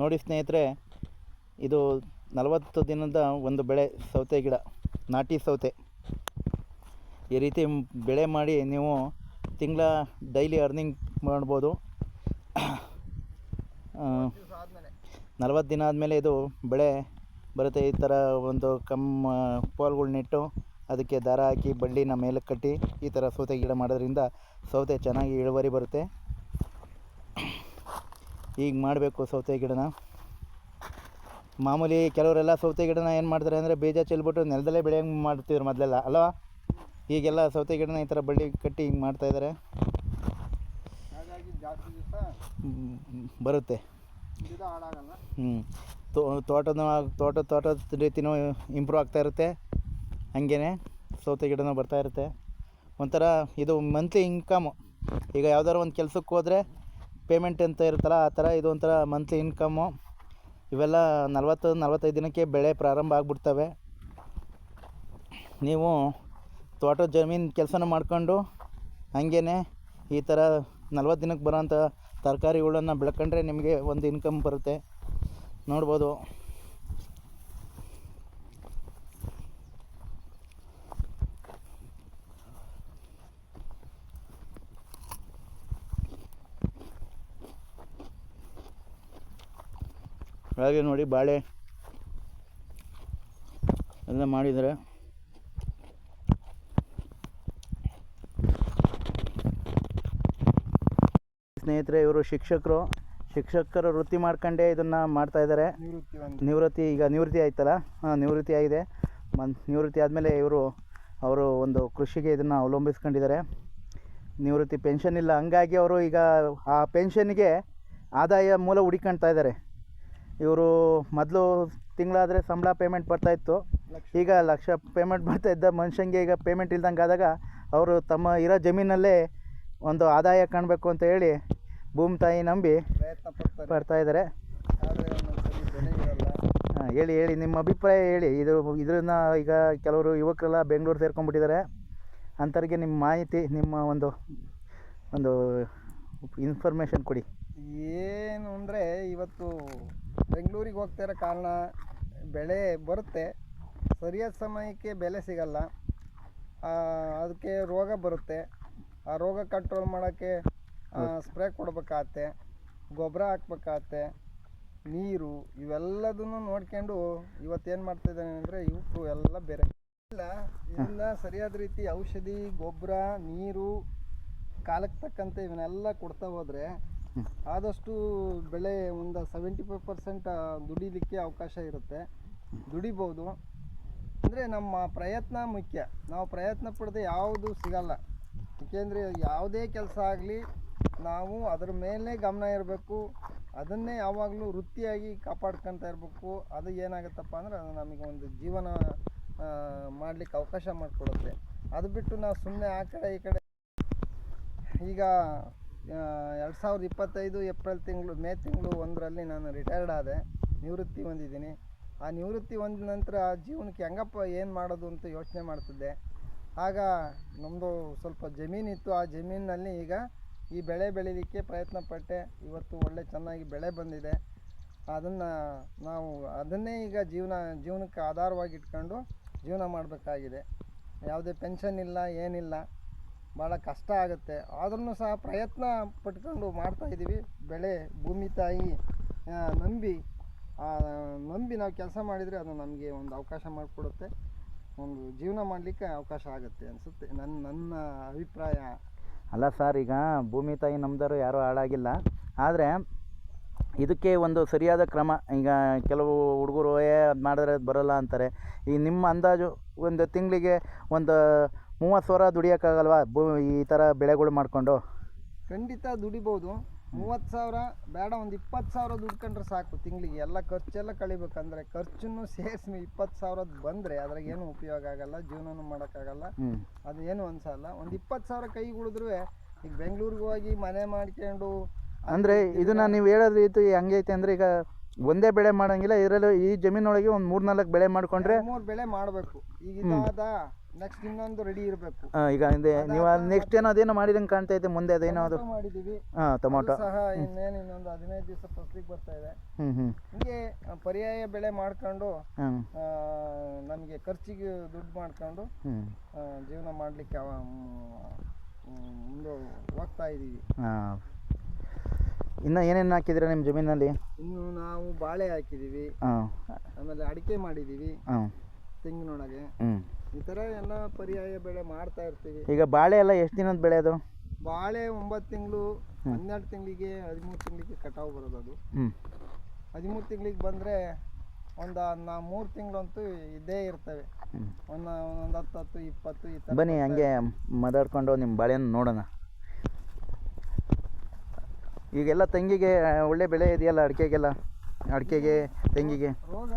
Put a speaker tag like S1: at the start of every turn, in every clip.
S1: ನೋಡಿ ಸ್ನೇಹಿತರೆ, ಇದು ನಲವತ್ತು ದಿನದ ಒಂದು ಬೆಳೆ, ಸೌತೆ ಗಿಡ, ನಾಟಿ ಸೌತೆ. ಈ ರೀತಿ ಬೆಳೆ ಮಾಡಿ ನೀವು ತಿಂಗಳ ಡೈಲಿ ಅರ್ನಿಂಗ್ ಮಾಡ್ಬೋದು. ನಲವತ್ತು ದಿನ ಆದಮೇಲೆ ಇದು ಬೆಳೆ ಬರುತ್ತೆ. ಈ ಥರ ಒಂದು ಕಮ್ಮ ಪೋಲ್ಗಳು ನೆಟ್ಟು ಅದಕ್ಕೆ ದಾರ ಹಾಕಿ ಬಳ್ಳಿನ ಮೇಲೆ ಕಟ್ಟಿ ಈ ಥರ ಸೌತೆ ಗಿಡ ಮಾಡೋದ್ರಿಂದ ಸೌತೆ ಚೆನ್ನಾಗಿ ಇಳುವರಿ ಬರುತ್ತೆ. ಈಗ ಮಾಡಬೇಕು ಸೌತೆ ಗಿಡನ. ಮಾಮೂಲಿ ಕೆಲವರೆಲ್ಲ ಸೌತೆ ಗಿಡನ ಏನು ಮಾಡ್ತಾರೆ ಅಂದರೆ ಬೀಜ ಚೆಲ್ಬಿಟ್ಟು ನೆಲದಲ್ಲೇ ಬೆಳೆಯಂಗೆ ಮಾಡ್ತಿದ್ರು ಮೊದಲೆಲ್ಲ, ಅಲ್ವಾ? ಈಗೆಲ್ಲ ಸೌತೆ ಗಿಡನ ಈ ಥರ ಬಳ್ಳಿ ಕಟ್ಟಿ ಹಿಂಗೆ ಮಾಡ್ತಾಯಿದ್ದಾರೆ ಬರುತ್ತೆ. ಹ್ಞೂ ತೋಟದ ತೋಟ, ತೋಟದ ರೀತಿನೂ ಇಂಪ್ರೂವ್ ಆಗ್ತಾ ಇರುತ್ತೆ. ಹಂಗೇ ಸೌತೆ ಗಿಡನೂ ಬರ್ತಾ ಇರುತ್ತೆ. ಒಂಥರ ಇದು ಮಂತ್ಲಿ ಇನ್ಕಮು. ಈಗ ಯಾವ್ದಾದ್ರು ಒಂದು ಕೆಲಸಕ್ಕೆ ಹೋದರೆ ಪೇಮೆಂಟ್ ಅಂತ ಇರುತ್ತಲ್ಲ, ಆ ಥರ ಇದು ಒಂಥರ ಮಂತ್ಲಿ ಇನ್ಕಮ್ಮು ಇವೆಲ್ಲ ನಲ್ವತ್ತು, ನಲ್ವತ್ತೈದು ದಿನಕ್ಕೆ ಬೆಳೆ ಪ್ರಾರಂಭ ಆಗಿಬಿಡ್ತವೆ. ನೀವು ತೋಟದ ಜಮೀನು ಕೆಲಸನ ಮಾಡ್ಕೊಂಡು ಹಾಗೇ ಈ ಥರ ನಲವತ್ತು ದಿನಕ್ಕೆ ಬರೋಂಥ ತರಕಾರಿಗಳನ್ನ ಬೆಳ್ಕೊಂಡ್ರೆ ನಿಮಗೆ ಒಂದು ಇನ್ಕಮ್ ಬರುತ್ತೆ. ನೋಡ್ಬೋದು. ಹಾಗೆ ನೋಡಿ ಬಾಳೆ ಎಲ್ಲ ಮಾಡಿದ್ದಾರೆ. ಸ್ನೇಹಿತರೆ ಇವರು ಶಿಕ್ಷಕರು. ಶಿಕ್ಷಕರು ವೃತ್ತಿ ಮಾಡ್ಕೊಂಡೇ ಇದನ್ನು ಮಾಡ್ತಾಯಿದ್ದಾರೆ
S2: ನಿವೃತ್ತಿ ಒಂದು.
S1: ನಿವೃತ್ತಿ ಈಗ ನಿವೃತ್ತಿ ಆಯ್ತಲ್ಲ? ಹಾಂ ನಿವೃತ್ತಿ ಆಗಿದೆ. ಮನ್ ನಿವೃತ್ತಿ ಆದಮೇಲೆ ಇವರು ಅವರು ಒಂದು ಕೃಷಿಗೆ ಇದನ್ನು ಅವಲಂಬಿಸ್ಕೊಂಡಿದ್ದಾರೆ. ನಿವೃತ್ತಿ ಪೆನ್ಷನ್ ಇಲ್ಲ. ಹಂಗಾಗಿ ಅವರು ಈಗ ಆ ಪೆನ್ಷನ್ಗೆ ಆದಾಯ ಮೂಲ ಹುಡಿಕೊಳ್ತಾ ಇದ್ದಾರೆ. ಇವರು ಮೊದಲು ತಿಂಗಳಾದರೆ ಸಂಬಳ ಪೇಮೆಂಟ್ ಬರ್ತಾಯಿತ್ತು ಈಗ ಲಕ್ಷ ಪೇಮೆಂಟ್ ಬರ್ತಾ ಇದ್ದ ಮನುಷ್ಯಂಗೆ ಈಗ ಪೇಮೆಂಟ್ ಇಲ್ದಂಗೆ ಆದಾಗ ಅವರು ತಮ್ಮ ಇರೋ ಜಮೀನಲ್ಲೇ ಒಂದು ಆದಾಯ ಕಾಣಬೇಕು ಅಂತ ಹೇಳಿ ಭೂಮಿ ತಾಯಿ ನಂಬಿ ಬರ್ತಾ ಇದ್ದಾರೆ ಹಾಂ ಹೇಳಿ ಹೇಳಿ ನಿಮ್ಮ ಅಭಿಪ್ರಾಯ ಹೇಳಿ. ಇದು ಇದನ್ನ ಈಗ ಕೆಲವರು ಯುವಕರೆಲ್ಲ ಬೆಂಗಳೂರು ಸೇರ್ಕೊಂಡ್ಬಿಟ್ಟಿದ್ದಾರೆ ಅಂಥವ್ರಿಗೆ ನಿಮ್ಮ ಮಾಹಿತಿ ನಿಮ್ಮ ಒಂದು ಒಂದು ಇನ್ಫಾರ್ಮೇಷನ್ ಕೊಡಿ.
S2: ಏನು ಅಂದರೆ ಇವತ್ತು ಬೆಂಗಳೂರಿಗೆ ಹೋಗ್ತಾ ಇರೋ ಕಾರಣ ಬೆಳೆ ಬರುತ್ತೆ. ಸರಿಯಾದ ಸಮಯಕ್ಕೆ ಬೆಲೆ ಸಿಗಲ್ಲ. ಅದಕ್ಕೆ ರೋಗ ಬರುತ್ತೆ. ಆ ರೋಗ ಕಂಟ್ರೋಲ್ ಮಾಡೋಕ್ಕೆ ಸ್ಪ್ರೇ ಕೊಡ್ಬೇಕಾಗತ್ತೆ. ಗೊಬ್ಬರ ಹಾಕ್ಬೇಕಾಗತ್ತೆ. ನೀರು ಇವೆಲ್ಲದನ್ನು ನೋಡ್ಕೊಂಡು ಇವತ್ತೇನು ಮಾಡ್ತಿದ್ದಾನೆ ಅಂದರೆ ಇವತ್ತು ಎಲ್ಲ ಬೇರೆ. ಇಲ್ಲ, ಇದನ್ನ ಸರಿಯಾದ ರೀತಿ ಔಷಧಿ, ಗೊಬ್ಬರ, ನೀರು, ಕಾಲಕ್ಕೆ ತಕ್ಕಂತೆ ಇವನ್ನೆಲ್ಲ ಕೊಡ್ತಾ ಹೋದರೆ ಆದಷ್ಟು ಬೆಳೆ ಒಂದು ಸೆವೆಂಟಿ ಫೈವ್ ಪರ್ಸೆಂಟ್ ದುಡಿಲಿಕ್ಕೆ ಅವಕಾಶ ಇರುತ್ತೆ. ದುಡಿಬೋದು. ಅಂದರೆ ನಮ್ಮ ಪ್ರಯತ್ನ ಮುಖ್ಯ. ನಾವು ಪ್ರಯತ್ನ ಪಡದೆ ಯಾವುದು ಸಿಗಲ್ಲ. ಏಕೆಂದರೆ ಯಾವುದೇ ಕೆಲಸ ಆಗಲಿ ನಾವು ಅದ್ರ ಮೇಲೆ ಗಮನ ಇರಬೇಕು. ಅದನ್ನೇ ಯಾವಾಗಲೂ ವೃತ್ತಿಯಾಗಿ ಕಾಪಾಡ್ಕೊತ ಇರಬೇಕು. ಅದು ಏನಾಗುತ್ತಪ್ಪ ಅಂದ್ರೆ ಅದು ನಮಗೆ ಒಂದು ಜೀವನ ಮಾಡಲಿಕ್ಕೆ ಅವಕಾಶ ಮಾಡಿಕೊಡುತ್ತೆ. ಅದು ಬಿಟ್ಟು ನಾವು ಸುಮ್ಮನೆ ಆ ಕಡೆ ಈ ಕಡೆ ಈಗ ಎರಡು ಸಾವಿರದ ಇಪ್ಪತ್ತೈದು ಏಪ್ರಿಲ್ ತಿಂಗಳು, ಮೇ ತಿಂಗಳು ಒಂದರಲ್ಲಿ ನಾನು ರಿಟೈರ್ಡ್ ಆದೆ. ನಿವೃತ್ತಿ ಹೊಂದಿದ್ದೀನಿ. ಆ ನಿವೃತ್ತಿ ಹೊಂದಿದ ನಂತರ ಜೀವನಕ್ಕೆ ಹೆಂಗಪ್ಪ, ಏನು ಮಾಡೋದು ಅಂತ ಯೋಚನೆ ಮಾಡ್ತಿದ್ದೆ. ಆಗ ನಮ್ಮದು ಸ್ವಲ್ಪ ಜಮೀನಿತ್ತು ಆ ಜಮೀನಿನಲ್ಲಿ ಈಗ ಈ ಬೆಳೆ ಬೆಳೀಲಿಕ್ಕೆ ಪ್ರಯತ್ನ ಪಟ್ಟೆ. ಇವತ್ತು ಒಳ್ಳೆ ಚೆನ್ನಾಗಿ ಬೆಳೆ ಬಂದಿದೆ. ಅದನ್ನು ನಾವು, ಅದನ್ನೇ ಈಗ ಜೀವನ, ಜೀವನಕ್ಕೆ ಆಧಾರವಾಗಿ ಇಟ್ಕೊಂಡು ಜೀವನ ಮಾಡಬೇಕಾಗಿದೆ. ಯಾವುದೇ ಪೆನ್ಷನ್ ಇಲ್ಲ, ಏನಿಲ್ಲ. ಭಾಳ ಕಷ್ಟ ಆಗುತ್ತೆ. ಆದ್ರೂ ಸಹ ಪ್ರಯತ್ನ ಪಟ್ಕೊಂಡು ಮಾಡ್ತಾ ಇದ್ದೀವಿ ಬೆಳೆ, ಭೂಮಿ ತಾಯಿ ನಂಬಿ ನಂಬಿ ನಾವು ಕೆಲಸ ಮಾಡಿದರೆ ಅದು ನಮಗೆ ಒಂದು ಅವಕಾಶ ಮಾಡಿಕೊಡುತ್ತೆ. ಒಂದು ಜೀವನ ಮಾಡಲಿಕ್ಕೆ ಅವಕಾಶ ಆಗುತ್ತೆ ಅನಿಸುತ್ತೆ. ನನ್ನ ನನ್ನ ಅಭಿಪ್ರಾಯ.
S1: ಅಲ್ಲ ಸರ್, ಈಗ ಭೂಮಿ ತಾಯಿ ನಮ್ದಾರು ಯಾರೂ ಹಾಳಾಗಿಲ್ಲ. ಆದರೆ ಇದಕ್ಕೆ ಒಂದು ಸರಿಯಾದ ಕ್ರಮ. ಈಗ ಕೆಲವು ಹುಡುಗರು, ಏ, ಅದು ಮಾಡಿದ್ರೆ ಅದು ಬರೋಲ್ಲ ಅಂತಾರೆ. ಈ ನಿಮ್ಮ ಅಂದಾಜು ಒಂದು ತಿಂಗಳಿಗೆ ಒಂದು ಮೂವತ್ತು ಸಾವಿರ ದುಡಿಯೋಕ್ಕಾಗಲ್ವಾ? ಭೂ ಈ ಥರ ಬೆಳೆಗಳು ಮಾಡಿಕೊಂಡು.
S2: ಖಂಡಿತ ದುಡಿಬೋದು. ಮೂವತ್ತು ಸಾವಿರ ಬೇಡ ಒಂದು ಇಪ್ಪತ್ತು ಸಾವಿರ ದುಡ್ಕೊಂಡ್ರೆ ಸಾಕು ತಿಂಗಳಿಗೆ. ಎಲ್ಲ ಖರ್ಚೆಲ್ಲ ಕಳಿಬೇಕಂದ್ರೆ ಖರ್ಚನ್ನು ಸೇರಿಸಿ ಇಪ್ಪತ್ತು ಸಾವಿರದ್ದು ಬಂದರೆ ಅದ್ರಾಗ ಏನು ಉಪಯೋಗ ಆಗಲ್ಲ ಜೀವನನೂ ಮಾಡೋಕ್ಕಾಗಲ್ಲ. ಅದು ಏನು ಅನ್ಸಲ್ಲ. ಒಂದು ಇಪ್ಪತ್ತು ಸಾವಿರ ಕೈಗೆ ಉಳಿದ್ರೂ ಈಗ ಬೆಂಗಳೂರಿಗೆ ಹೋಗಿ ಮನೆ ಮಾಡ್ಕೊಂಡು
S1: ಅಂದರೆ ಇದನ್ನು ನೀವು ಹೇಳೋದು ರೀತಿ ಹೆಂಗೈತೆ ಅಂದರೆ ಈಗ ಒಂದೇ ಬೆಳೆ ಮಾಡೋಂಗಿಲ್ಲ ಇದರಲ್ಲೂ ಈ ಜಮೀನೊಳಗೆ ಒಂದು ಮೂರು ನಾಲ್ಕು ಬೆಳೆ ಮಾಡಿಕೊಂಡ್ರೆ
S2: ಮೂರು ಬೆಳೆ ಮಾಡಬೇಕು. ಈಗ ಇದಾದ ನೆಕ್ಸ್ಟ್ ಇನ್ನೊಂದು ರೆಡಿ ಇರಬೇಕು.
S1: ಈಗ ಹಿಂದೆ ನೀವು ನೆಕ್ಸ್ಟ್ ಏನೋ ಅದೇನೋ ಮಾಡಿದಂಗೆ ಕಾಣ್ತಾ ಇದೆ ಮುಂದೆ ಅದೇನೋ ಅದು.
S2: ಮಾಡಿದೀವಿ.
S1: ಹಾಂ ಟೊಮೊಟೊ
S2: ಸಹ ಇನ್ನೇನು ಇನ್ನೊಂದು ಹದಿನೈದು ದಿವಸ ಫಸ್ಲಿಗೆ ಬರ್ತಾ ಇದೆ.
S1: ಹ್ಞೂ ಹ್ಞೂ
S2: ಹಿಂಗೆ ಪರ್ಯಾಯ ಬೆಳೆ ಮಾಡ್ಕೊಂಡು ನಮಗೆ ಖರ್ಚಿಗೆ ದುಡ್ಡು ಮಾಡ್ಕೊಂಡು
S1: ಹ್ಞೂ
S2: ಜೀವನ ಮಾಡಲಿಕ್ಕೆ ಮುಂದೆ ಹೋಗ್ತಾ ಇದ್ದೀವಿ
S1: ಹಾಂ. ಇನ್ನು ಏನೇನು ಹಾಕಿದ್ದೀರಾ ನಿಮ್ಮ ಜಮೀನಲ್ಲಿ?
S2: ಇನ್ನು ನಾವು ಬಾಳೆ ಹಾಕಿದ್ದೀವಿ
S1: ಹಾಂ.
S2: ಆಮೇಲೆ ಅಡಿಕೆ ಮಾಡಿದ್ದೀವಿ
S1: ಹಾಂ.
S2: ತೆಂಗಿನೊಳಗೆ ಈ ಥರ ಎಲ್ಲ ಪರ್ಯಾಯ ಬೆಳೆ ಮಾಡ್ತಾ ಇರ್ತೀವಿ.
S1: ಈಗ ಬಾಳೆ ಎಲ್ಲ ಎಷ್ಟು ದಿನದ ಬೆಳೆ ಅದು?
S2: ಬಾಳೆ ಒಂಬತ್ತು ತಿಂಗಳು ಹನ್ನೆರಡು ತಿಂಗಳಿಗೆ ಹದಿಮೂರು ತಿಂಗಳಿಗೆ ಕಟಾವು ಬರೋದು ಅದು. ಹದಿಮೂರು ತಿಂಗಳಿಗೆ ಬಂದರೆ ಒಂದು ನಾ ಮೂರು ತಿಂಗಳಂತೂ ಇದ್ದೇ ಇರ್ತವೆ.
S1: ಒಂದು
S2: ಒಂದು ಒಂದೊಂದು ಹತ್ತು ಹತ್ತು ಇಪ್ಪತ್ತು ಈ ಥರ
S1: ಬನ್ನಿ ಹಂಗೆ ಮಾತಾಡ್ಕೊಂಡು ನಿಮ್ಮ ಬಾಳೆಯನ್ನು ನೋಡೋಣ. ಈಗೆಲ್ಲ ತಂಗಿಗೆ ಒಳ್ಳೆ ಬೆಳೆ ಇದೆಯಲ್ಲ ಅಡಿಕೆಗೆಲ್ಲ? ಅಡಿಕೆಗೆ ತೆಂಗಿಗೆ?
S2: ರೋಗ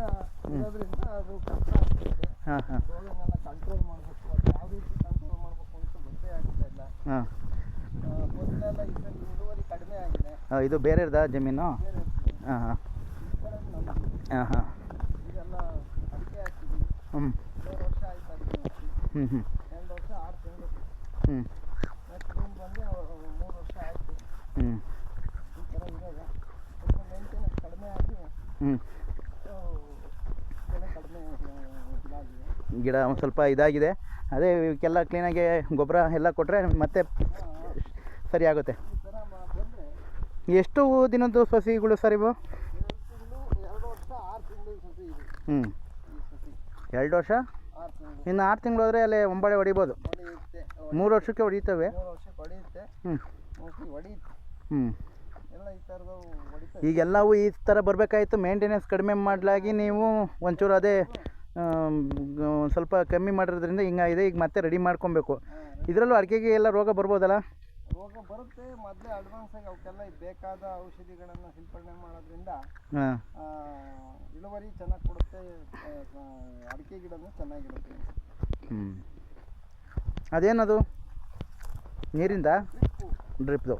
S2: ಇರೋದ್ರಿಂದ ಅದು ಕಷ್ಟ ಆಗ್ತೈತೆ
S1: ಹಾಂ ಹಾಂ.
S2: ರೋಗನೆಲ್ಲ ಕಂಟ್ರೋಲ್ ಮಾಡಬೇಕು. ಅದು ಯಾವ ರೀತಿ ಕಂಟ್ರೋಲ್ ಮಾಡಬೇಕು ಅಂತ ಗೊತ್ತೇ ಆಗ್ತಾ ಇಲ್ಲ.
S1: ಹಾಂ.
S2: ಆ, ಮೊದಲೆಲ್ಲ ಈ ಇಳುವರಿ ಕಡಿಮೆ ಆಗಿದೆ.
S1: ಹಾಂ ಇದು ಬೇರೆದಾ ಜಮೀನು?
S2: ಬೇರೆ ಇರ್ದ
S1: ಹಾಂ ಹಾಂ. ಹಾಂ ಹಾಂ.
S2: ಇದೆಲ್ಲ ಅಡಿಕೆ ಹಾಕಿದ್ದೀವಿ.
S1: ಹ್ಞೂ
S2: ಎರಡು ವರ್ಷ ಆಯ್ತು ಅಡಿಕೆ ಹಾಕಿ.
S1: ಹ್ಞೂ ಹ್ಞೂ
S2: ಎರಡು ವರ್ಷ ಆರು ತಿಂಗಳು.
S1: ಹ್ಞೂ
S2: ನೆಕ್ಸ್ಟ್ ರೂಮ್ ಬಂದು ಮೂರು ವರ್ಷ ಆಯಿತು
S1: ಹ್ಞೂ
S2: ಈ ಥರ ಇರೋದು ಸ್ವಲ್ಪ ಮೇಂಟೆನೆನ್ಸ್ ಕಡಿಮೆ ಆಗಿ
S1: ಹ್ಞೂ
S2: ಆ, ಬೆಳೆ ಕಡಿಮೆ ಆ, ಇದಾಗಿದೆ
S1: ಗಿಡ ಒಂದು ಸ್ವಲ್ಪ ಇದಾಗಿದೆ. ಅದೇ ಇವಕ್ಕೆಲ್ಲ ಕ್ಲೀನಾಗಿ ಗೊಬ್ಬರ ಎಲ್ಲ ಕೊಟ್ಟರೆ ಮತ್ತೆ ಸರಿ ಆಗುತ್ತೆ. ಎಷ್ಟು ದಿನದ್ದು ಸಸಿಗಳು ಸರ್ ಇವು? ಹ್ಞೂ ಎರಡು ವರ್ಷ? ಇನ್ನು ಆರು ತಿಂಗಳು ಹೋದರೆ ಅಲ್ಲಿ ಒಂಬಳೆ ಹೊಡಿಬೋದು. ಮೂರು ವರ್ಷಕ್ಕೆ ಹೊಡಿತವೆ. ಹ್ಞೂ ಹ್ಞೂ ಈಗೆಲ್ಲವೂ ಈ ಥರ ಬರಬೇಕಾಯ್ತು. ಮೇಂಟೆನೆನ್ಸ್ ಕಡಿಮೆ ಮಾಡಲಾಗಿ ನೀವು ಒಂಚೂರು ಅದೇ ಸ್ವಲ್ಪ ಕಮ್ಮಿ ಮಾಡಿರೋದ್ರಿಂದ ಹಿಂಗಾಗಿದೆ ಈಗ ಮತ್ತೆ ರೆಡಿ ಮಾಡ್ಕೊಬೇಕು. ಇದರಲ್ಲೂ ಅಡಿಕೆಗೆ ಎಲ್ಲ ರೋಗ ಬರ್ಬೋದಲ್ಲ?
S2: ರೋಗ ಬರುತ್ತೆ. ಮೊದಲೇ ಅಡ್ವಾನ್ಸ್ ಆಗಿ ಅವಕ್ಕೆಲ್ಲ ಬೇಕಾದ ಔಷಧಿಗಳನ್ನು ಸಿಂಪಡಣೆ ಮಾಡೋದ್ರಿಂದ ಇಳುವರಿ ಚೆನ್ನಾಗಿ ಕೊಡುತ್ತೆ. ಅಡಿಕೆ ಗಿಡನೂ ಚೆನ್ನಾಗಿರುತ್ತೆ.
S1: ಹ್ಞೂ ಅದೇನದು? ನೀರಿಂದ? ಡ್ರಿಪ್ದು